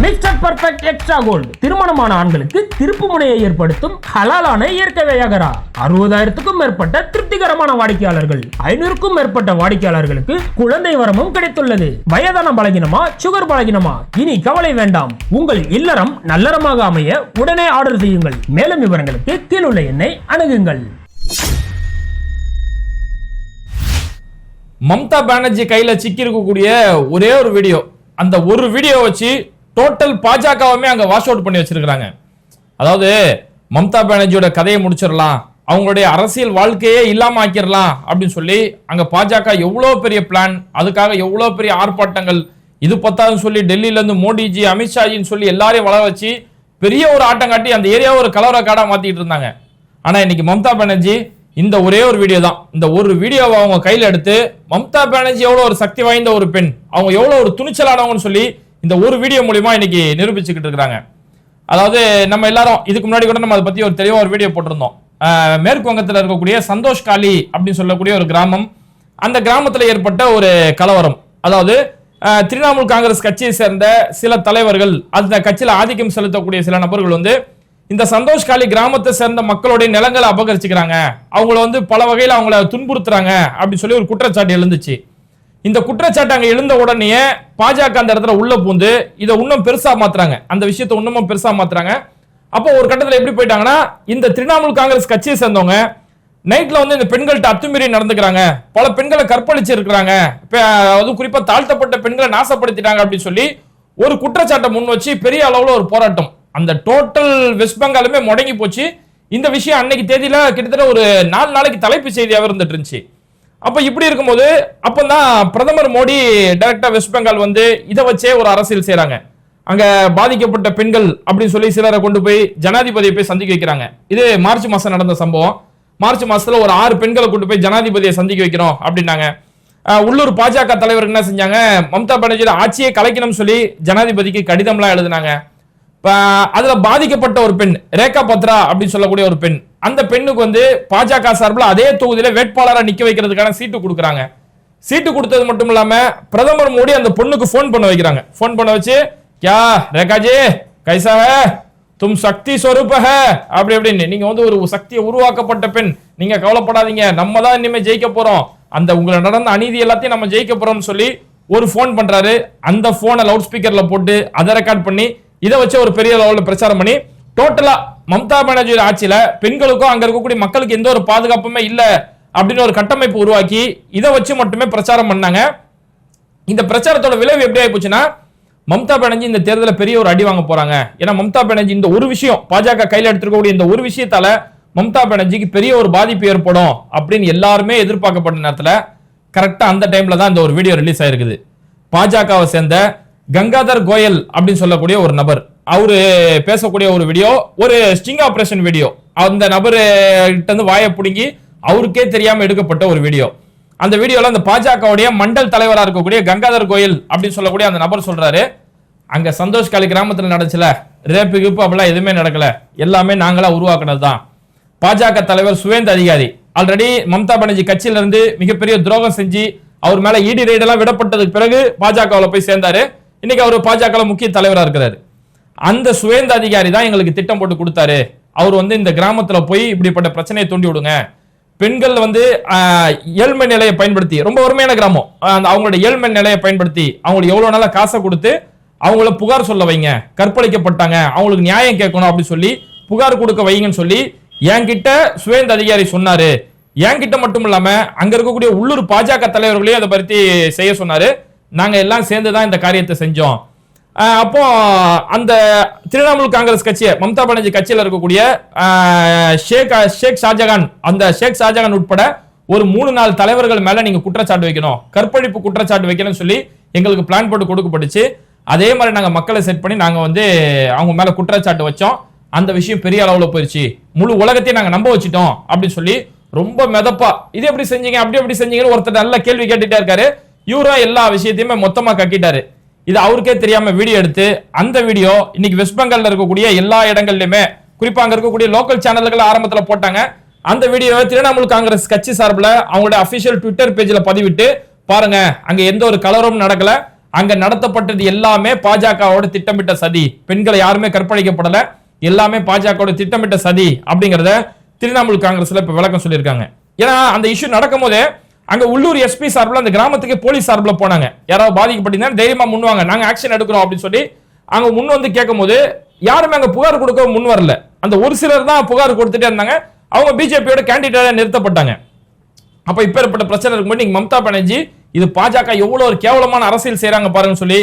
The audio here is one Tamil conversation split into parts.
மிஸ்டர் பர்ஃபெக்ட் எக்ஸ்ட்ரா கோல்டு திருமணமான ஆண்களுக்கு திருப்பு முனையை ஏற்படுத்தும் ஹலாலான இயற்கை வியாகரா. அறுபதாயிரத்துக்கும் மேற்பட்ட திருப்திகரமான வாடிக்கையாளர்கள். ஐநூறுக்கும் மேற்பட்ட வாடிக்கையாளர்களுக்கு குழந்தை வரமும் கிடைத்துள்ளது. வயதான பலகினமா சுகர் பலகினமா? இனி கவலை வேண்டாம். உங்கள் இல்லறம் நல்லறமாக அமைய உடனே ஆர்டர் செய்யுங்கள். மேலும் விவரங்களுக்கு கீழுள்ள எண்ணை அணுகுங்கள். மம்தா பானர்ஜி கையில சிக்கி இருக்கக்கூடிய ஒரே ஒரு வீடியோ. அந்த ஒரு வீடியோ வச்சு டோட்டல் பாஜகவுமே அங்க வாஷ் அவுட் பண்ணி வச்சிருக்கிறாங்க. அதாவது மம்தா பானர்ஜியோட கதையை முடிச்சிடலாம். அவங்களுடைய அரசியல் வாழ்க்கையே இல்லாம ஆக்கிடலாம் அப்படின்னு சொல்லி அங்க பாஜக எவ்வளவு பெரிய பிளான் அதுக்காக எவ்வளவு பெரிய ஆர்ப்பாட்டங்கள் இது பத்தாதுன்னு சொல்லி டெல்லியில இருந்து மோடிஜி அமித்ஷாஜின்னு சொல்லி எல்லாரையும் வளர வச்சு பெரிய ஒரு ஆட்டம் காட்டி அந்த ஏரியாவை ஒரு கலவர காடா மாற்றிட்டு இருந்தாங்க. ஆனா இன்னைக்கு மம்தா பானர்ஜி இந்த ஒரே ஒரு வீடியோ தான். இந்த ஒரு வீடியோவை அவங்க கையில எடுத்து மம்தா பானர்ஜி எவ்வளவு ஒரு சக்தி வாய்ந்த ஒரு பெண் அவங்க எவ்வளவு ஒரு துணிச்சலானவங்கன்னு சொல்லி இந்த ஒரு வீடியோ மூலியமா இன்னைக்கு நிரூபிச்சுக்கிட்டு இருக்கிறாங்க அதாவது நம்ம எல்லாரும் இதுக்கு முன்னாடி கூட நம்ம அதை பத்தி ஒரு தெளிவாக ஒரு வீடியோ போட்டிருந்தோம். மேற்கு வங்கத்தில் இருக்கக்கூடிய சந்தோஷ் காலி அப்படின்னு சொல்லக்கூடிய ஒரு கிராமம். அந்த கிராமத்தில் ஏற்பட்ட ஒரு கலவரம். அதாவது திரிணாமுல் காங்கிரஸ் கட்சியை சேர்ந்த சில தலைவர்கள் அந்த கட்சியில் ஆதிக்கம் செலுத்தக்கூடிய சில நபர்கள் வந்து இந்த சந்தோஷ் காலி கிராமத்தை சேர்ந்த மக்களுடைய நிலங்களை அபகரிச்சுக்கிறாங்க. அவங்கள வந்து பல வகையில் அவங்கள துன்புறுத்துறாங்க அப்படின்னு சொல்லி ஒரு குற்றச்சாட்டு எழுந்துச்சு. இந்த குற்றச்சாட்டு அங்க எழுந்த உடனே பாஜக அந்த இடத்துல உள்ள பூந்து இதை இன்னும் பெருசா மாத்துறாங்க. அந்த விஷயத்தை இன்னமும் பெருசா மாத்துறாங்க. அப்போ ஒரு கட்டத்துல எப்படி போயிட்டாங்கன்னா இந்த திரிணாமுல் காங்கிரஸ் கட்சியை சேர்ந்தவங்க நைட்ல வந்து இந்த பெண்கள்கிட்ட அத்துமீறி நடந்துக்கிறாங்க. பல பெண்களை கற்பழிச்சு இருக்கிறாங்க அதுவும் குறிப்பா தாழ்த்தப்பட்ட பெண்களை நாசப்படுத்திட்டாங்க அப்படின்னு சொல்லி ஒரு குற்றச்சாட்டை முன் வச்சு பெரிய அளவுல ஒரு போராட்டம். அந்த டோட்டல் வெஸ்ட் பெங்காலுமே முடங்கி போச்சு. இந்த விஷயம் அன்னைக்கு தேதியில கிட்டத்தட்ட ஒரு நாலு நாளைக்கு தலைப்பு செய்தியாக இருந்துட்டு இருந்துச்சு. அப்ப இப்படி இருக்கும்போது அப்பதான் பிரதமர் மோடி டைரக்டா வெஸ்ட் பெங்கால் வந்து இதை வச்சே ஒரு அரசியல் செய்கிறாங்க அங்க பாதிக்கப்பட்ட பெண்கள் அப்படின்னு சொல்லி சிலரை கொண்டு போய் ஜனாதிபதியை போய் சந்திக்க வைக்கிறாங்க. இது மார்ச் மாசம் நடந்த சம்பவம். மார்ச் மாசத்துல ஒரு ஆறு பெண்களை கொண்டு போய் ஜனாதிபதியை சந்திக்க வைக்கிறோம் அப்படின்னாங்க. உள்ளூர் பாஜக தலைவர் என்ன செஞ்சாங்க? மம்தா பானர்ஜியோட ஆட்சியை கலைக்கணும்னு சொல்லி ஜனாதிபதிக்கு கடிதம்லாம் எழுதினாங்க. இப்ப அதுல பாதிக்கப்பட்ட ஒரு பெண் ரேகா பத்ரா அப்படின்னு சொல்லக்கூடிய ஒரு பெண் அந்த பெண்ணுக்கு வந்து பாஜக சார்பில் அதே தொகுதியில் வேட்பாளராக நிற்க வைக்கிறதுக்கான சீட்டு கொடுக்குறாங்க. சீட்டு கொடுத்தது மட்டும் இல்லாமல் பிரதமர் மோடி அந்த பொண்ணுக்கு ஃபோன் பண்ண வைக்கிறாங்க. ஃபோன் பண்ண வச்சு கியா ரேகாஜி கைசா தும் சக்தி ஸ்வரூப ஹே அப்படி அப்படின்னு நீங்க வந்து ஒரு சக்தியை உருவாக்கப்பட்ட பெண். நீங்க கவலைப்படாதீங்க. நம்ம தான் இனிமே ஜெயிக்க போறோம். அந்த உங்களை நடந்த அநீதி எல்லாத்தையும் நம்ம ஜெயிக்க போறோம்னு சொல்லி ஒரு ஃபோன் பண்றாரு. அந்த ஃபோனை லவுட் ஸ்பீக்கர்ல போட்டு அதை ரெக்கார்ட் பண்ணி இதை வச்சு ஒரு பெரிய லெவலில் பிரச்சாரம் பண்ணி டோட்டலா மம்தா பானர்ஜி ஆட்சியில பெண்களுக்கும் அங்க இருக்கக்கூடிய மக்களுக்கு எந்த ஒரு பாதுகாப்புமே இல்ல அப்படின்னு ஒரு கட்டமைப்பு உருவாக்கி இதை வச்சு மட்டுமே பிரச்சாரம் பண்ணாங்க. இந்த பிரச்சாரத்தோட விளைவு எப்படி ஆகி போச்சுன்னா மம்தா பானர்ஜி இந்த தேர்தலில் பெரிய ஒரு அடி வாங்க போறாங்க. ஏன்னா மம்தா பானர்ஜி இந்த ஒரு விஷயம் பாஜக கையில் எடுத்திருக்கக்கூடிய இந்த ஒரு விஷயத்தால மம்தா பானர்ஜிக்கு பெரிய ஒரு பாதிப்பு ஏற்படும் அப்படின்னு எல்லாருமே எதிர்பார்க்கப்பட்ட நேரத்தில் கரெக்டாக அந்த டைம்ல தான் இந்த ஒரு வீடியோ ரிலீஸ் ஆயிருக்குது. பாஜகவை சேர்ந்த கங்காதர் கோயல் அப்படின்னு சொல்லக்கூடிய ஒரு நபர். அவரு பேசக்கூடிய ஒரு வீடியோ ஒரு ஸ்டிங் ஆபரேஷன் வீடியோ அந்த நபர் கிட்ட இருந்து வாயை பிடுங்கி அவருக்கே தெரியாம எடுக்கப்பட்ட ஒரு வீடியோ அந்த வீடியோல அந்த பாஜகவுடைய மண்டல் தலைவராக இருக்கக்கூடிய கங்காதர் கோயில் அப்படின்னு சொல்லக்கூடிய அந்த நபர் சொல்றாரு. அங்க சந்தோஷ் காலி கிராமத்துல நடந்துச்சுல ரேப்பு கிப்பு அப்படிலாம் எதுவுமே நடக்கல. எல்லாமே நாங்களா உருவாக்குனது தான் பாஜக தலைவர் சுவேந்த அதிகாரி. ஆல்ரெடி மம்தா பானர்ஜி கட்சியில இருந்து மிகப்பெரிய துரோகம் செஞ்சு அவர் மேல இடி ரைடெல்லாம் விடப்பட்டதுக்கு பிறகு பாஜகவில் போய் சேர்ந்தாரு. இன்னைக்கு அவர் பாஜக முக்கிய தலைவராக இருக்கிறாரு. அந்த சுவேந்த அதிகாரி தான் எங்களுக்கு திட்டம் போட்டு கொடுத்தாரு. அவர் வந்து இந்த கிராமத்துல போய் இப்படிப்பட்ட பிரச்சனையை தூண்டி விடுங்க. பெண்கள் வந்து ஏழ்மை நிலையை பயன்படுத்தி ரொம்ப வறுமையான கிராமம். அந்த அவங்களோட ஏழ்மை நிலையை பயன்படுத்தி அவங்களுக்கு எவ்வளவு நாளா காசை கொடுத்து அவங்கள புகார் சொல்ல வைங்க. கற்பழிக்கப்பட்டாங்க. அவங்களுக்கு நியாயம் கேட்கணும் அப்படின்னு சொல்லி புகார் கொடுக்க வைங்கன்னு சொல்லி என்கிட்ட சுவேந்த அதிகாரி சொன்னாரு. என்கிட்ட மட்டும் இல்லாம அங்க இருக்கக்கூடிய உள்ளூர் பாஜக தலைவர்களையும் அதை பத்தி செய்ய சொன்னாரு. நாங்கள் எல்லாம் சேர்ந்து தான் இந்த காரியத்தை செஞ்சோம். அப்போ அந்த திரிணாமுல் காங்கிரஸ் கட்சியை மம்தா பானர்ஜி கட்சியில் இருக்கக்கூடிய ஷேக் ஷேக் ஷாஜகான் அந்த ஷேக் ஷாஜகான் உட்பட ஒரு மூணு நாலு தலைவர்கள் மேல நீங்க குற்றச்சாட்டு வைக்கணும். கற்பழிப்பு குற்றச்சாட்டு வைக்கணும்னு சொல்லி எங்களுக்கு பிளான் போட்டு கொடுக்கப்பட்டுச்சு. அதே மாதிரி நாங்க மக்களை செட் பண்ணி நாங்க வந்து அவங்க மேல குற்றச்சாட்டு வச்சோம். அந்த விஷயம் பெரிய அளவுல போயிருச்சு. முழு உலகத்தையும் நாங்க நம்ப வச்சிட்டோம் அப்படின்னு சொல்லி ரொம்ப மெதப்பா. இது எப்படி செஞ்சீங்க? அப்படி எப்படி செஞ்சீங்கன்னு ஒருத்தர் நல்ல கேள்வி கேட்டுட்டே இருக்காரு. இவரும் எல்லா விஷயத்தையுமே மொத்தமா கட்டிட்டாரு. இது அவருக்கே தெரியாம வீடியோ எடுத்து அந்த வீடியோ இன்னைக்கு வெஸ்ட் பெங்கால்ல இருக்கக்கூடிய எல்லா இடங்கள்லயுமே குறிப்பா அங்க இருக்கக்கூடிய லோக்கல் சேனல்கள் ஆரம்பத்துல போட்டாங்க. அந்த வீடியோவை திரிணாமுல் காங்கிரஸ் கட்சி சார்பில் அவங்களோட அபிஷியல் ட்விட்டர் பேஜில் பதிவிட்டு பாருங்க அங்க எந்த ஒரு கலவரமும் நடக்கல. அங்க நடத்தப்பட்டது எல்லாமே பாஜகவோட திட்டமிட்ட சதி. பெண்களை யாருமே கற்பழிக்கப்படல. எல்லாமே பாஜகவோட திட்டமிட்ட சதி அப்படிங்கறத திரிணாமுல் காங்கிரஸ்ல இப்ப விளக்கம் சொல்லியிருக்காங்க. ஏன்னா அந்த இஷ்யூ நடக்கும் போதே அங்க உள்ளூர் எஸ்பி சார்பில் அந்த கிராமத்துக்கு போலீஸ் சார்பில் போனாங்க. யாராவது பாதிக்கப்பட்டிருந்தா தைரியமா முன்வாங்க நாங்க ஆக்ஷன் எடுக்கிறோம் அப்படின்னு சொல்லி அங்க முன் வந்து கேட்கும்போது யாருமே அங்க புகார் கொடுக்க முன் வரல. அந்த ஒரு சிலர் தான் புகார் கொடுத்துட்டே இருந்தாங்க. அவங்க பிஜேபியோட கேண்டிடேட்டா நிறுத்தப்பட்டாங்க. அப்ப இப்ப ஏற்பட்ட பிரச்சனை இருக்கும்போது நீங்க மம்தா பானர்ஜி இது பாஜக எவ்வளவு ஒரு கேவலமான அரசியல் செய்யறாங்க பாருங்கன்னு சொல்லி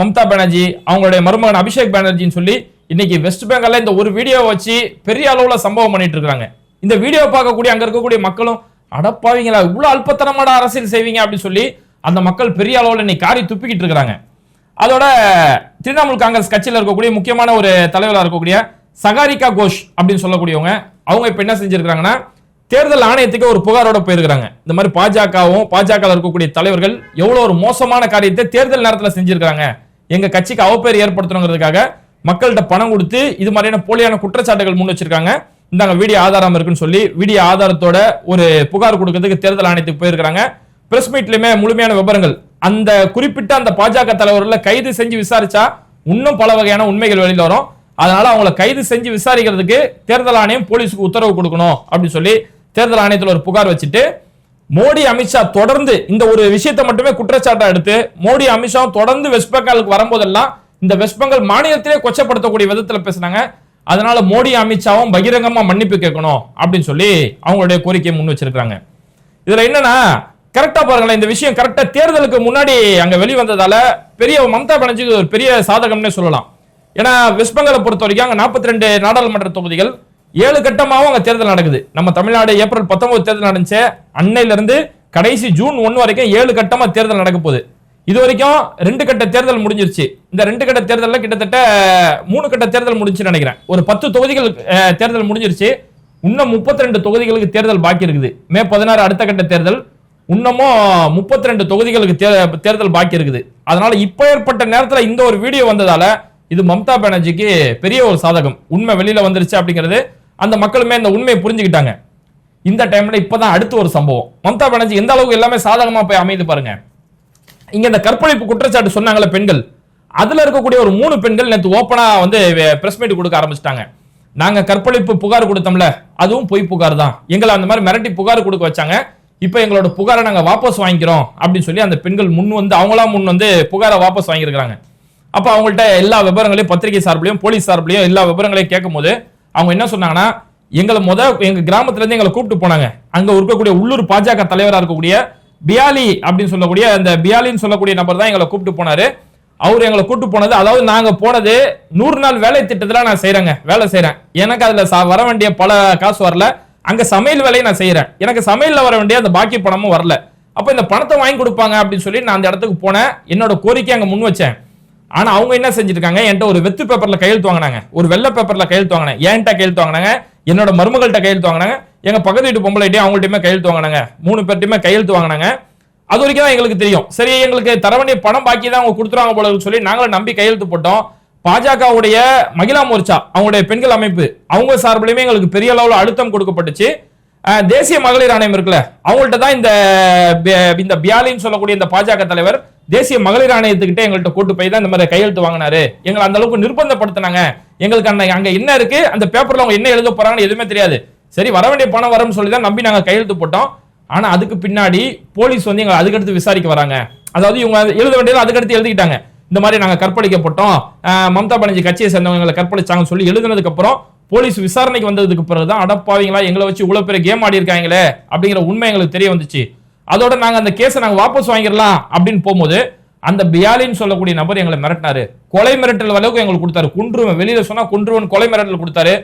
மம்தா பானர்ஜி அவங்களுடைய மருமகன் அபிஷேக் பானர்ஜின்னு சொல்லி இன்னைக்கு வெஸ்ட் பெங்கால்ல இந்த ஒரு வீடியோ வச்சு பெரிய அளவுல சம்பவம் பண்ணிட்டு இருக்காங்க இந்த வீடியோ பார்க்கக்கூடிய அங்க இருக்கக்கூடிய மக்களும் அடப்பாவீங்களா? இவ்வளோ அல்பத்தனமான அரசியல் செய்வீங்க அப்படின்னு சொல்லி அந்த மக்கள் பெரிய அளவில் இன்னைக்கு காரி துப்பிக்கிட்டு இருக்கிறாங்க. அதோட திரிணாமுல் காங்கிரஸ் கட்சியில் இருக்கக்கூடிய முக்கியமான ஒரு தலைவராக இருக்கக்கூடிய சகாரிகா கோஷ் அப்படின்னு சொல்லக்கூடியவங்க அவங்க இப்போ என்ன செஞ்சிருக்காங்கன்னா தேர்தல் ஆணையத்துக்கு ஒரு புகாரோட போயிருக்கிறாங்க. இந்த மாதிரி பாஜகவும் பாஜக இருக்கக்கூடிய தலைவர்கள் எவ்வளோ ஒரு மோசமான காரியத்தை தேர்தல் நேரத்தில் செஞ்சிருக்காங்க எங்கள் கட்சிக்கு அவப்பேர் ஏற்படுத்தணுங்கிறதுக்காக மக்கள்கிட்ட பணம் கொடுத்து இது மாதிரியான போலியான குற்றச்சாட்டுகள் முன் வச்சிருக்காங்க. இந்தாங்க வீடியோ ஆதாரம் இருக்குன்னு சொல்லி வீடியோ ஆதாரத்தோட ஒரு புகார் கொடுக்கறதுக்கு தேர்தல் ஆணையத்துக்கு போயிருக்காங்க பிரஸ் மீட்லயுமே முழுமையான விவரங்கள். அந்த குறிப்பிட்ட அந்த பாஜக தலைவர்களை கைது செஞ்சு விசாரிச்சா இன்னும் பல வகையான உண்மைகள் வெளியில் வரும். அதனால அவங்கள கைது செஞ்சு விசாரிக்கிறதுக்கு தேர்தல் ஆணையம் போலீஸுக்கு உத்தரவு கொடுக்கணும் அப்படின்னு சொல்லி தேர்தல் ஆணையத்தில் ஒரு புகார் வச்சுட்டு மோடி அமித்ஷா தொடர்ந்து இந்த ஒரு விஷயத்தை மட்டுமே குற்றச்சாட்டா எடுத்து மோடி அமித்ஷா தொடர்ந்து வெஸ்ட் பெங்காலுக்கு வரும்போதெல்லாம் இந்த வெஸ்ட் பெங்கால் மாநிலத்திலே கொச்சப்படுத்தக்கூடிய விதத்தில் பேசுனாங்க. அதனால மோடி அமித்ஷாவும் பகிரங்கமா மன்னிப்பு கேட்கணும் அப்படின்னு சொல்லி அவங்களுடைய கோரிக்கையை முன் வச்சிருக்காங்க இதுல என்னன்னா கரெக்டா பாருங்களேன் இந்த விஷயம் கரெக்டா தேர்தலுக்கு முன்னாடி அங்க வெளிவந்ததால பெரிய மம்தா பானர்ஜிக்கு ஒரு பெரிய சாதகம்னே சொல்லலாம். ஏன்னா வெஸ்ட் பெங்காலை பொறுத்த வரைக்கும் அங்கே நாற்பத்தி ரெண்டு நாடாளுமன்ற தொகுதிகள் ஏழு கட்டமாகவும் அங்கே தேர்தல் நடக்குது. நம்ம தமிழ்நாடு ஏப்ரல் 19 தேர்தல் நடந்துச்சு. அன்னையிலிருந்து கடைசி ஜூன் ஒன்று வரைக்கும் ஏழு கட்டமாக தேர்தல் நடக்க போகுது. இது வரைக்கும் ரெண்டு கட்ட தேர்தல் முடிஞ்சிருச்சு. இந்த ரெண்டு கட்ட தேர்தலில் கிட்டத்தட்ட மூணு கட்ட தேர்தல் முடிஞ்சுன்னு நினைக்கிறேன். ஒரு பத்து தொகுதிகள் தேர்தல் முடிஞ்சிருச்சு. இன்னும் 32 தொகுதிகளுக்கு தேர்தல் பாக்கி இருக்குது. மே பதினாறு அடுத்த கட்ட தேர்தல். இன்னமும் 32 தொகுதிகளுக்கு தே- தேர்தல் பாக்கி இருக்குது. அதனால இப்ப ஏற்பட்ட நேரத்தில் இந்த ஒரு வீடியோ வந்ததால இது மம்தா பானர்ஜிக்கு பெரிய ஒரு சாதகம். உண்மை வெளியில வந்துருச்சு அப்படிங்கிறது அந்த மக்களுமே இந்த உண்மையை புரிஞ்சுக்கிட்டாங்க. இந்த டைம்ல இப்பதான் அடுத்து ஒரு சம்பவம். மம்தா பானர்ஜி எந்த அளவுக்கு எல்லாமே சாதகமா போய் அமைது பாருங்க. இங்க இந்த கற்பழிப்பு குற்றச்சாட்டு சொன்னாங்கல்ல பெண்கள் அதுல இருக்கக்கூடிய ஒரு மூணு பெண்கள் நேற்று ஓப்பனா வந்து பிரஸ் மீட் கொடுக்க ஆரம்பிச்சிட்டாங்க. நாங்க கற்பழிப்பு புகார் கொடுத்தோம்ல அதுவும் பொய் புகார் தான். எங்களை அந்த மாதிரி மிரட்டி புகார் கொடுக்க வச்சாங்க. இப்போ எங்களோட புகாரை நாங்க வாபஸ் வாங்கிக்கிறோம் அப்படின்னு சொல்லி அந்த பெண்கள் முன் வந்து அவங்களா முன் வந்து புகாரை வாபஸ் வாங்கியிருக்காங்க அப்ப அவங்கள்ட்ட எல்லா விவரங்களையும் பத்திரிகை சார்பிலையும் போலீஸ் சார்பிலையும் எல்லா விவரங்களையும் கேட்கும்போது அவங்க என்ன சொன்னாங்கன்னா எங்களை முத எங்க கிராமத்துல இருந்து எங்களை கூப்பிட்டு போனாங்க. அங்க இருக்கக்கூடிய உள்ளூர் பாஜக தலைவரா இருக்கக்கூடிய பியாலி அப்படின்னு சொல்லக்கூடிய அந்த பியாலின்னு சொல்லக்கூடிய நபர் தான் எங்களை கூப்பிட்டு போனாரு. அவர் எங்களை கூப்பிட்டு போனது அதாவது நாங்க போனது நூறு நாள் வேலை திட்டத்துல நான் செய்யறேங்க வேலை செய்யறேன் எனக்கு அதுல வர வேண்டிய பல காசு வரல. அங்க சமையல் வேலையை நான் செய்யறேன் எனக்கு சமையல்ல வர வேண்டிய அந்த பாக்கி பணமும் வரல. அப்ப இந்த பணத்தை வாங்கி கொடுப்பாங்க அப்படின்னு சொல்லி நான் அந்த இடத்துக்கு போனேன். என்னோட கோரிக்கை அங்க முன் வச்சேன். ஆனா அவங்க என்ன செஞ்சிருக்காங்க என்கிட்ட ஒரு வெத்து பேப்பர்ல கையெழுத்து வாங்கினாங்க. ஒரு வெள்ளை பேப்பர்ல கையெழுத்து வாங்கினேன். என்கிட்ட கையெழுத்து வாங்கினாங்க. என்னோட மருமகள்கிட்ட கையெழுத்து வாங்கினாங்க. எங்கள் பக்கத்து வீட்டு பொம்பளைட்டையும் அவங்கள்ட்டயுமே கையெழுத்து வாங்கினாங்க. மூணு பேர்ட்டையுமே கையெழுத்து வாங்கினாங்க. அது வரைக்கும் தான் எங்களுக்கு தெரியும். சரி எங்களுக்கு தர வேண்டிய பணம் பாக்கி தான் அவங்க கொடுத்துருவாங்க போல சொல்லி நாங்களும் நம்பி கையெழுத்து போட்டோம். பாஜகவுடைய மகிழா மோர்ச்சா அவங்களுடைய பெண்கள் அமைப்பு அவங்க சார்பிலையுமே எங்களுக்கு பெரிய அளவில் அழுத்தம் கொடுக்கப்பட்டுச்சு. தேசிய மகளிர் ஆணையம் இருக்குல்ல அவங்கள்ட்ட தான் இந்த இந்த பியாலின்னு சொல்லக்கூடிய இந்த பாஜக தலைவர் தேசிய மகளிர் ஆணையத்துக்கிட்ட எங்கள்கிட்ட கூட்டு போய் தான் இந்த மாதிரி கையெழுத்து வாங்கினாரு. எங்களை அந்த அளவுக்கு நிர்பந்தப்படுத்தினாங்க. எங்களுக்கு அந்த அங்க என்ன இருக்கு அந்த பேப்பர்ல அவங்க என்ன எழுத போறாங்கன்னு எதுவுமே தெரியாது. சரி வர வேண்டிய பணம் வரும்னு சொல்லி தான் நம்பி நாங்கள் கையெழுத்து போட்டோம். ஆனால் அதுக்கு பின்னாடி போலீஸ் வந்து எங்களை அதுக்கடுத்து விசாரிக்க வராங்க. அதாவது இவங்க எழுத வேண்டியது அதுக்கடுத்து எழுதிக்கிட்டாங்க. இந்த மாதிரி நாங்கள் கற்பழிக்கப்பட்டோம் மம்தா பானர்ஜி கட்சியை சேர்ந்தவங்க எங்களை கற்பழிச்சாங்கன்னு சொல்லி எழுதுனதுக்கப்புறம் போலீஸ் விசாரணைக்கு வந்ததுக்கு பிறகு தான் அடப்பாவீங்களா எங்களை வச்சு இவ்வளோ பெரிய கேம் ஆடி இருக்காங்களே அப்படிங்கிற உண்மை எங்களுக்கு தெரிய வந்துச்சு. அதோட நாங்கள் அந்த கேஸை நாங்கள் வாபஸ் வாங்கிடலாம் அப்படின்னு போகும்போது அந்த பியாலின்னு சொல்லக்கூடிய நபர் எங்களை மிரட்டினாரு. கொலை மிரட்டல் அளவுக்கு எங்களுக்கு கொடுத்தாரு. குன்றுவன் வெளியில சொன்னா குன்றுவன் கொலை மிரட்டல் கொடுத்தாரு.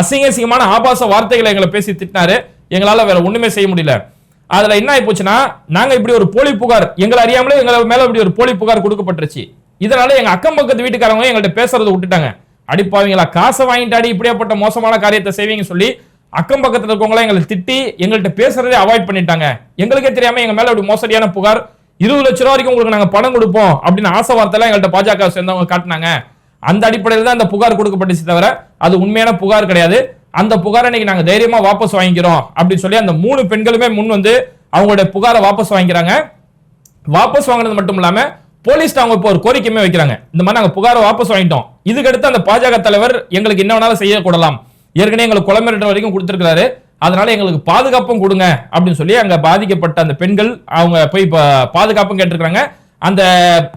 அசிங்க அசிங்கமான ஆபாச வார்த்தைகளை எங்களை பேசி திட்டினாரு. எங்களால வேற ஒண்ணுமே செய்ய முடியல. அதுல என்ன ஆகி போச்சுன்னா நாங்க இப்படி ஒரு போலி புகார் எங்களை அறியாமலே எங்களை மேல இப்படி ஒரு போலி புகார் கொடுக்கப்பட்டுருச்சு. இதனால எங்க அக்கம் பக்கத்து வீட்டுக்காரங்க எங்கள்ட்ட பேசுறதை விட்டுட்டாங்க. அடிப்பாவீங்களா காசை வாங்கிட்டாடி இப்படியாப்பட்ட மோசமான காரியத்தை செய்வீங்க சொல்லி அக்கம் பக்கத்துல இருக்கவங்களாம் எங்களை திட்டி எங்கள்கிட்ட பேசுறதே அவாய்ட் பண்ணிட்டாங்க. எங்களுக்கே தெரியாம எங்க மேல இப்படி மோசடியான புகார் இருபது லட்ச ரூபா வரைக்கும் உங்களுக்கு நாங்க பணம் கொடுப்போம் அப்படின்னு ஆசை வார்த்தை எங்கள்கிட்ட பாஜக சேர்ந்தவங்க காட்டினாங்க. அந்த அடிப்படையில் தான் அந்த புகார் கொடுக்கப்பட்டுச்சு தவிர அது உண்மையான புகார் கிடையாது. அந்த புகாரை இன்னைக்கு நாங்க தைரியமா வாபஸ் வாங்கிக்கிறோம் அப்படின்னு சொல்லி அந்த மூணு பெண்களுமே முன் வந்து அவங்களுடைய புகாரை வாபஸ் வாங்கிக்கிறாங்க. வாபஸ் வாங்கினது மட்டும் இல்லாம போலீஸ் அவங்க இப்போ ஒரு கோரிக்கையுமே வைக்கிறாங்க. இந்த மாதிரி நாங்க புகாரை வாபஸ் வாங்கிட்டோம். இதுக்கடுத்து அந்த பாஜக தலைவர் எங்களுக்கு என்ன வேணாலும் செய்யக்கூடலாம் ஏற்கனவே எங்களுக்கு குளமிரட்ட வரைக்கும் கொடுத்துருக்காரு அதனால எங்களுக்கு பாதுகாப்பும் கொடுங்க அப்படின்னு சொல்லி அங்க பாதிக்கப்பட்ட அந்த பெண்கள் அவங்க போய் பாதுகாப்பும் கேட்டிருக்காங்க அந்த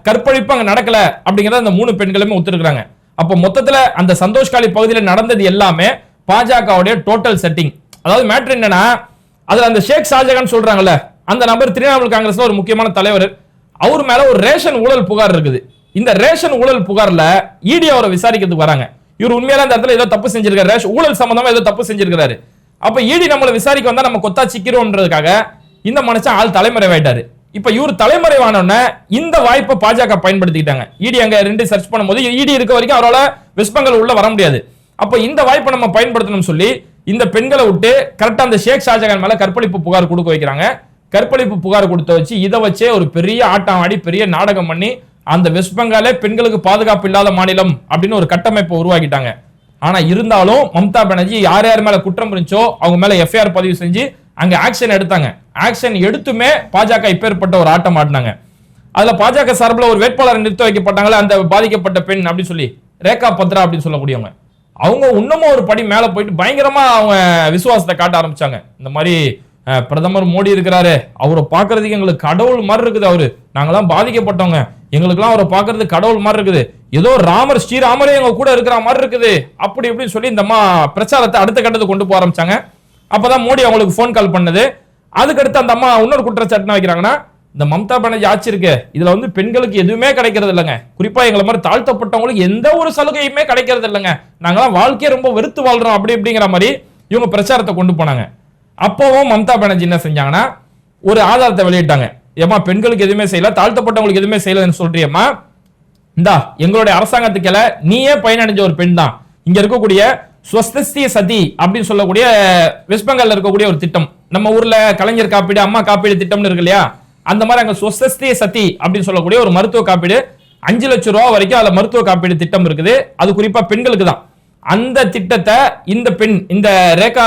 கற்பழிப்பு அங்கே நடக்கல அப்படிங்கிறத அந்த மூணு பெண்களுமே ஒத்துருக்குறாங்க. அப்போ மொத்தத்தில் அந்த சந்தோஷ்காலி பகுதியில் நடந்தது எல்லாமே பாஜகவுடைய டோட்டல் செட்டிங் அதாவது மேட்ரு என்னன்னா அதில் அந்த ஷேக் ஷாஜகான் சொல்றாங்கல்ல அந்த நபர் திரிணாமுல் காங்கிரஸ்ல ஒரு முக்கியமான தலைவர். அவர் மேல ஒரு ரேஷன் ஊழல் புகார் இருக்குது. இந்த ரேஷன் ஊழல் புகார்ல இடி அவரை விசாரிக்கிறதுக்கு வராங்க. இவர் உண்மையில அந்த இடத்துல ஏதோ தப்பு செஞ்சிருக்காரு. ரேஷன் ஊழல் சம்பந்தமா ஏதோ தப்பு செஞ்சிருக்காரு அப்ப இடி நம்மளை விசாரிக்க வந்தா நம்ம கொத்தா சிக்கிறோம்ன்றதுக்காக இந்த மனுஷன் ஆள் தலைமுறை ஆயிட்டாரு இப்ப இவர் தலைமறைவானோடனே இந்த வாய்ப்பை பாஜக பயன்படுத்திக்கிட்டாங்க. இடி அங்க ரெண்டு சர்ச் பண்ணும்போது இடி இருக்க வரைக்கும் அவரால் வெஸ்ட் பெங்கால் உள்ள வர முடியாது. அப்ப இந்த வாய்ப்பை நம்ம பயன்படுத்தணும்னு சொல்லி இந்த பெண்களை விட்டு கரெக்டா அந்த ஷேக் ஷாஜகான் மேல கற்பழிப்பு புகார் கொடுக்க வைக்கிறாங்க. கற்பழிப்பு புகார் கொடுத்த வச்சு இதை வச்சே ஒரு பெரிய ஆட்டம் ஆடி பெரிய நாடகம் பண்ணி அந்த வெஸ்ட் பெங்காலே பெண்களுக்கு பாதுகாப்பு இல்லாத மாநிலம் அப்படின்னு ஒரு கட்டமைப்பை உருவாக்கிட்டாங்க. ஆனா இருந்தாலும் மம்தா பானர்ஜி யார் யார் மேல குற்றம் இருந்துச்சோ அவங்க மேல எஃப்ஐஆர் பதிவு செஞ்சு அங்க ஆக்ஷன் எடுத்தாங்க. ஆக்ஷன் எடுத்துமே பாஜக இப்பேற்பட்ட ஒரு ஆட்டம் ஆடினாங்க. அதுல பாஜக சார்பில் ஒரு வேட்பாளர் நிறுத்த வைக்கப்பட்டாங்களே அந்த பாதிக்கப்பட்ட பெண் அப்படின்னு சொல்லி ரேகா பத்ரா அப்படின்னு சொல்லக்கூடியவங்க. அவங்க இன்னமும் ஒரு படி மேல போயிட்டு பயங்கரமா அவங்க விசுவாசத்தை காட்ட ஆரம்பிச்சாங்க. இந்த மாதிரி பிரதமர் மோடி இருக்கிறாரு அவரை பார்க்கறதுக்கு எங்களுக்கு கடவுள் மாதிரி இருக்குது அவரு. நாங்கெல்லாம் பாதிக்கப்பட்டவங்க. எங்களுக்கெல்லாம் அவரை பார்க்கிறது கடவுள் மாதிரி இருக்குது. ஏதோ ராமர் ஸ்ரீராமரே எங்க கூட இருக்கிற மாதிரி இருக்குது. அப்படி இப்படின்னு சொல்லி இந்த பிரச்சாரத்தை அடுத்த கட்டத்துக்கு கொண்டு போக ஆரம்பிச்சாங்க. அப்பதான் மோடி அவங்களுக்கு ஃபோன் கால் பண்ணது. அதுக்கடுத்து அந்த அம்மா இன்னொரு குற்றச்சாட்டு என்ன வைக்கிறாங்கன்னா இந்த மம்தா பானர்ஜி ஆட்சி இருக்கு இதுல வந்து பெண்களுக்கு எதுவுமே கிடைக்கிறது இல்லைங்க. குறிப்பா எங்களை மாதிரி தாழ்த்தப்பட்டவங்களுக்கு எந்த ஒரு சலுகையுமே கிடைக்கிறது இல்லைங்க. நாங்களாம் வாழ்க்கையை ரொம்ப வெறுத்து வாழ்றோம் அப்படி இப்படிங்கிற மாதிரி இவங்க பிரச்சாரத்தை கொண்டு போனாங்க. அப்பவும் மம்தா பானர்ஜி என்ன செஞ்சாங்கன்னா ஒரு ஆதாரத்தை வெளியிட்டாங்க. ஏமா பெண்களுக்கு எதுவுமே செய்யல தாழ்த்தப்பட்டவங்களுக்கு எதுவுமே செய்யலன்னு சொல்றியம்மா. இந்தா எங்களுடைய அரசாங்கத்துக்கெல்லாம் நீயே பயனடைஞ்ச ஒரு பெண் தான் இங்க இருக்கக்கூடிய ஸ்வஸ்திய சதி அப்படின்னு சொல்லக்கூடிய வெஸ்ட் பெங்கால்ல இருக்கக்கூடிய ஒரு திட்டம். நம்ம ஊர்ல கலைஞர் காப்பீடு அம்மா காப்பீடு திட்டம்னு இருக்கு இல்லையா? அந்த மாதிரி அங்க ஸ்வஸ்திய சதி அப்படின்னு சொல்லக்கூடிய ஒரு மருத்துவ காப்பீடு அஞ்சு லட்சம் ரூபா வரைக்கும் அதுல மருத்துவ காப்பீடு திட்டம் இருக்குது. அது குறிப்பா பெண்களுக்கு தான். அந்த திட்டத்தை இந்த பெண் இந்த ரேகா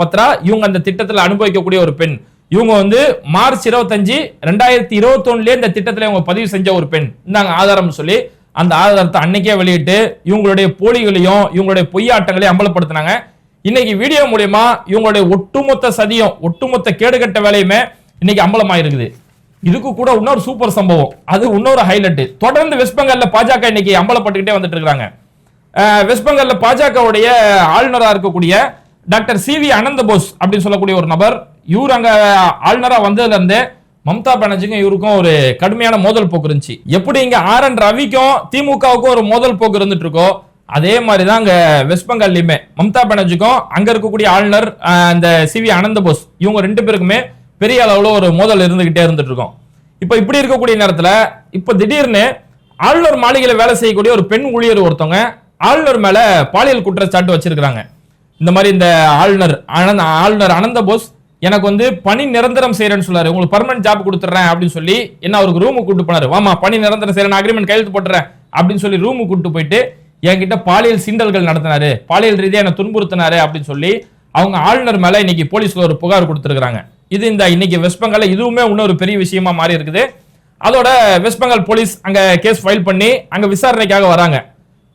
பத்ரா இவங்க அந்த திட்டத்தில் அனுபவிக்கக்கூடிய ஒரு பெண். இவங்க வந்து மார்ச் இருபத்தஞ்சு ரெண்டாயிரத்தி இருபத்தொன்னுலயே இந்த திட்டத்தில் இவங்க பதிவு செஞ்ச ஒரு பெண். இந்தாங்க ஆதாரம் சொல்லி அந்த ஆதாரத்தை அன்னைக்கே வெளியிட்டு இவங்களுடைய போலிகளையும் இவங்களுடைய பொய்யாட்டங்களையும் அம்பலப்படுத்தினாங்க. இன்னைக்கு வீடியோ மூலயமா இவங்களுடைய ஒட்டுமொத்த சதியும் ஒட்டுமொத்த கேடுகட்ட வேலையுமே இன்னைக்கு அம்பலமாயிருக்குது. இதுக்கு கூட இன்னொரு சூப்பர் சம்பவம். அது இன்னொரு ஹைலைட் தொடர்ந்து வெஸ்ட் பெங்கால்ல பாஜக இன்னைக்கு அம்பலப்பட்டுக்கிட்டே வந்துட்டு இருக்காங்க வெஸ்ட் பெங்கால்ல பாஜகவுடைய ஆளுநராக இருக்கக்கூடிய doctor C V Ananda Bose அப்படின்னு சொல்லக்கூடிய ஒரு நபர் இவர் அங்க ஆளுநராக வந்ததுல இருந்தே மம்தா பானர்ஜிக்கும் இவருக்கும் ஒரு கடுமையான மோதல் போக்கு இருந்துச்சு. எப்படி இங்க ஆர் என் ரவிக்கும் திமுகவுக்கும் ஒரு மோதல் போக்கு இருந்துட்டு இருக்கோ அதே மாதிரி தான் அங்க வெஸ்ட் பெங்கால்லையுமே மம்தா பானர்ஜிக்கும் அங்க இருக்கக்கூடிய ஆளுநர் அந்த சி வி அனந்த போஸ் இவங்க ரெண்டு பேருக்குமே பெரிய அளவுல ஒரு மோதல் இருந்துகிட்டே இருந்துட்டு இருக்கோம். இப்ப இப்படி இருக்கக்கூடிய நேரத்துல இப்ப திடீர்னு ஆளுநர் மாளிகையில வேலை செய்யக்கூடிய ஒரு பெண் ஊழியர் ஒருத்தவங்க ஆளுநர் மேல பாலியல் குற்றச்சாட்டு வச்சிருக்கிறாங்க. இந்த மாதிரி இந்த ஆளுநர் ஆனந்த் ஆளுநர் அனந்த போஸ் எனக்கு வந்து பணி நிரந்தரம் செய்யறேன்னு சொல்லாரு. உங்களுக்கு பர்மனன்ட் ஜாப் கொடுத்துறேன் அப்படின்னு சொல்லி என்ன அவருக்கு ரூமுக்கு கூட்டு போனாரு. வாமா பணி நிரந்தரம் செய்யறேன் அக்ரிமெண்ட் கையெழுத்து போட்டுறேன் அப்படின்னு சொல்லி ரூமுக்கு கூட்டு போயிட்டு என்கிட்ட பாலியல் சிண்டல்கள் நடத்தினாரு. பாலியல் ரீதியாக என்ன துன்புறுத்தினாரு அப்படின்னு சொல்லி அவங்க ஆளுநர் மேல இன்னைக்கு போலீஸ்ல ஒரு புகார் கொடுத்துருக்காங்க இது இந்த இன்னைக்கு வெஸ்ட் பெங்கால இதுவுமே இன்னொரு பெரிய விஷயமா மாறி இருக்குது. அதோட வெஸ்ட் பெங்கால் போலீஸ் அங்க கேஸ் ஃபைல் பண்ணி அங்க விசாரணைக்காக வராங்க.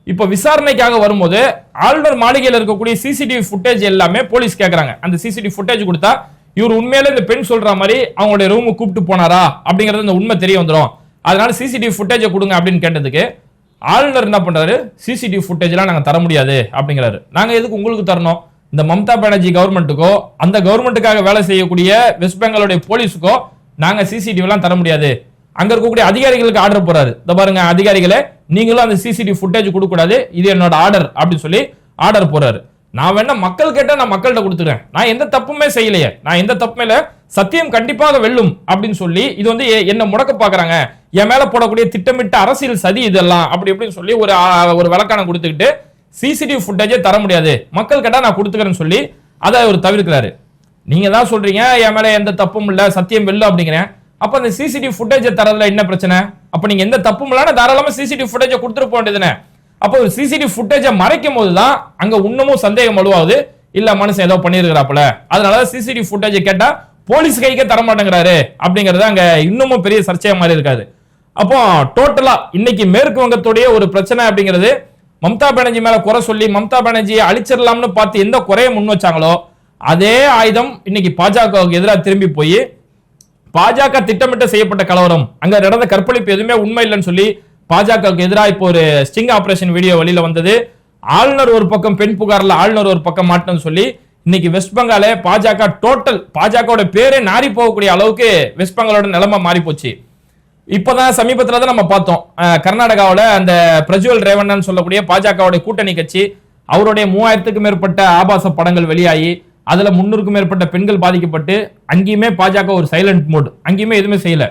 இப்போ விசாரணைக்காக வரும்போது ஆளுநர் மாளிகையில் இருக்கக்கூடிய சிசிடிவி ஃபுட்டேஜ் எல்லாமே போலீஸ் கேட்குறாங்க அந்த சிசிடிவி ஃபுட்டேஜ் கொடுத்தா இவர் உண்மையில இந்த பெண் சொல்ற மாதிரி அவங்களுடைய ரூமுக்கு கூப்பிட்டு போனாரா? அப்படிங்கறது இந்த உண்மை தெரிய வந்துடும் அதனால சிசிடிவி ஃபுட்டேஜை கொடுங்க அப்படின்னு கேட்டதுக்கு ஆளுநர் என்ன பண்றாரு? சிசிடிவி ஃபுட்டேஜ்லாம் நாங்கள் தர முடியாது அப்படிங்கிறாரு. நாங்கள் எதுக்கு உங்களுக்கு தரணும்? இந்த மம்தா பானர்ஜி கவர்மெண்ட்டுக்கோ அந்த கவர்மெண்ட்டுக்காக வேலை செய்யக்கூடிய வெஸ்ட் பெங்காலுடைய போலீஸுக்கோ நாங்கள் சிசிடிவிலாம் தர முடியாது. அங்க இருக்கக்கூடிய அதிகாரிகளுக்கு ஆர்டர் போறாரு. இந்த பாருங்க அதிகாரிகளே நீங்களும் அந்த சிசிடிவி ஃபுட்டேஜ் கொடுக்க கூடாது இது என்னோட ஆர்டர் அப்படின்னு சொல்லி ஆர்டர் போறாரு. நான் வேணா மக்கள் கேட்டா நான் மக்கள்கிட்ட கொடுத்துறேன் நான் எந்த தப்புமே செய்யலையே. நான் எந்த தப்புமே இல்ல. சத்தியம் கண்டிப்பாக வெல்லும் அப்படின்னு சொல்லி இது வந்து எ- என்ன முடக்க பாக்குறாங்க. என் மேல போடக்கூடிய திட்டமிட்ட அரசியல் சதி இதெல்லாம். அப்படி இப்படின்னு சொல்லி ஒரு ஒரு விளக்கான கொடுத்துக்கிட்டு சிசிடிவி ஃபுட்டேஜே தர முடியாது. மக்கள் கேட்டா நான் கொடுத்துக்கிறேன்னு சொல்லி அதை அவர் தவிர்க்கிறாரு. நீங்க தான் சொல்றீங்க என் மேல எந்த தப்பும் இல்ல சத்தியம் வெல்லும் அப்படிங்கிறேன். அப்ப அந்த சிசிடிவி ஃபுட்டேஜை தரதுல என்ன பிரச்சனை? அப்ப நீங்க எந்த தப்பும் இல்லைன்னா தாராளமா சிசிடிவி ஃபுட்டேஜை கொடுத்துட்டு போக வேண்டியதுனே அப்போ ஒரு சிசிடிவி ஃபுட்டேஜை மறைக்கும் போது தான் அங்கே இன்னமும் சந்தேகம் வலுவாகுது. இல்லை மனுஷன் ஏதோ பண்ணியிருக்கிறாப்புல. அதனால சிசிடிவி ஃபுட்டேஜை கேட்டால் போலீஸ் கைக்கே தர மாட்டேங்கிறாரு அப்படிங்கறது அங்கே இன்னமும் பெரிய சர்ச்சையாக மாதிரி இருக்காது. அப்போ டோட்டலா இன்னைக்கு மேற்கு வங்கத்துடைய ஒரு பிரச்சனை அப்படிங்கிறது மம்தா பானர்ஜி மேல குறை சொல்லி மம்தா பானர்ஜியை அழிச்சிடலாம்னு பார்த்து எந்த குறையை முன் வச்சாங்களோ அதே ஆயுதம் இன்னைக்கு பாஜகவுக்கு எதிராக திரும்பி போய் பாஜக திட்டமிட்டு செய்யப்பட்ட கலவரம் அங்க நடந்த கற்பழிப்பு எதுவுமே உண்மை இல்லைன்னு சொல்லி பாஜகவுக்கு எதிராக இப்போ ஒரு ஸ்டிங் ஆபரேஷன் வீடியோ வெளியில வந்தது. ஆளுநர் ஒரு பக்கம் பெண் புகார்ல ஆளுநர் ஒரு பக்கம் மாட்டோம்னு சொல்லி இன்னைக்கு வெஸ்ட் பெங்காலே பாஜக டோட்டல் பாஜகவோட பேரே நாரி போகக்கூடிய அளவுக்கு வெஸ்ட் பெங்காலோட நிலைமை மாறி போச்சு. இப்போதான் சமீபத்தில் தான் நம்ம பார்த்தோம். கர்நாடகாவில் அந்த பிரஜ்வல் ரேவண்ணன் சொல்லக்கூடிய பாஜகவுடைய கூட்டணி கட்சி அவருடைய மூவாயிரத்துக்கும் மேற்பட்ட ஆபாச படங்கள் வெளியாகி அதில் முன்னூறுக்கும் மேற்பட்ட பெண்கள் பாதிக்கப்பட்டு அங்கேயுமே பாஜக ஒரு சைலண்ட் மோட் அங்கேயுமே எதுவுமே செய்யலை.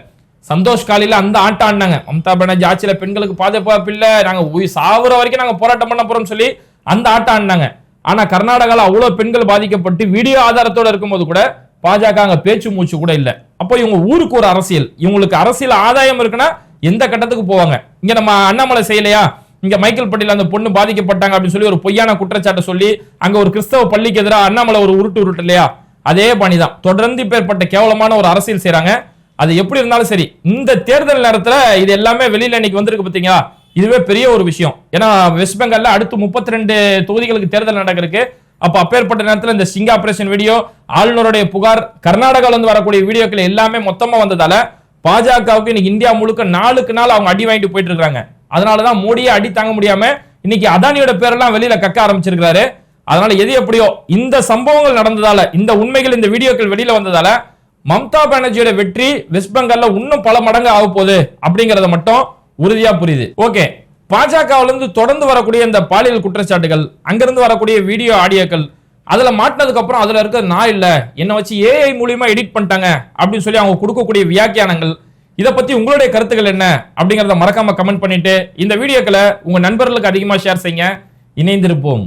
சந்தோஷ் காலையில் அந்த ஆட்டம் ஆடினாங்க. மம்தா பானர்ஜி ஆட்சியில் பெண்களுக்கு பாதுகாப்பு இல்லை. நாங்கள் உயிர் சாவுற வரைக்கும் நாங்கள் போராட்டம் பண்ண போறோம்னு சொல்லி அந்த ஆட்டம் ஆடினாங்க. ஆனால் கர்நாடகாவில் அவ்வளோ பெண்கள் பாதிக்கப்பட்டு வீடியோ ஆதாரத்தோடு இருக்கும்போது கூட பாஜக அங்கே பேச்சு மூச்சு கூட இல்லை. அப்போ இவங்க ஊருக்கு ஒரு அரசியல். இவங்களுக்கு அரசியல் ஆதாயம் இருக்குன்னா எந்த கட்டத்துக்கு போவாங்க? இங்கே நம்ம அண்ணாமலை செய்யலையா? இங்கே மைக்கேல் பட்டியல் அந்த பொண்ணு பாதிக்கப்பட்டாங்க அப்படின்னு சொல்லி ஒரு பொய்யான குற்றச்சாட்டை சொல்லி அங்கே ஒரு கிறிஸ்தவ பள்ளிக்கு எதிராக அண்ணாமலை ஒரு உருட்டு உருட்டு இல்லையா அதே பணிதான். தொடர்ந்து இப்பேற்பட்ட கேவலமான ஒரு அரசியல் செய்கிறாங்க அது எப்படி இருந்தாலும் சரி இந்த தேர்தல் நேரத்துல இது எல்லாமே வெளியில இன்னைக்கு வந்திருக்கு பாத்தீங்களா? இதுவே பெரிய ஒரு விஷயம். ஏன்னா வெஸ்ட் பெங்கால்ல அடுத்து 32 தொகுதிகளுக்கு தேர்தல் நடக்கிறதுக்கு அப்ப அப்பேற்பட்ட நேரத்துல இந்த சிங் ஆபரேஷன் வீடியோ ஆளுநருடைய புகார் கர்நாடகால இருந்து வரக்கூடிய வீடியோக்கள் எல்லாமே மொத்தமா வந்ததால பாஜகவுக்கு இன்னைக்கு இந்தியா முழுக்க நாளுக்கு நாள் அவங்க அடி வாங்கிட்டு போயிட்டு இருக்காங்க அதனாலதான் மோடியே அடி தாங்க முடியாம இன்னைக்கு அதானியோட பேரெல்லாம் வெளியில கக்க ஆரம்பிச்சிருக்கிறாரு. அதனால எது எப்படியோ இந்த சம்பவங்கள் நடந்ததால இந்த உண்மைகள் இந்த வீடியோக்கள் வெளியில வந்ததால மம்தா பானர்ஜியோட வெற்றி வெஸ்ட் பெங்கால்ல இன்னும் பல மடங்கு ஆக போகுது அப்படிங்கறத மட்டும் உறுதியா புரியுது. ஓகே பாஜகவுல இருந்து தொடர்ந்து வரக்கூடிய இந்த பாலியல் குற்றச்சாட்டுகள் அங்கிருந்து வரக்கூடிய வீடியோ ஆடியோக்கள் அதுல மாட்டினதுக்கு அப்புறம் அதுல இருக்க நான் இல்ல என்ன வச்சு ஏஐ மூலியமா எடிட் பண்ணிட்டாங்க அப்படின்னு சொல்லி அவங்க கொடுக்கக்கூடிய வியாக்கியானங்கள் இத பத்தி உங்களுடைய கருத்துக்கள் என்ன அப்படிங்கறத மறக்காம கமெண்ட் பண்ணிட்டு இந்த வீடியோக்களை உங்க நண்பர்களுக்கு அதிகமா ஷேர் செய்யுங்க. இணைந்திருப்போம்.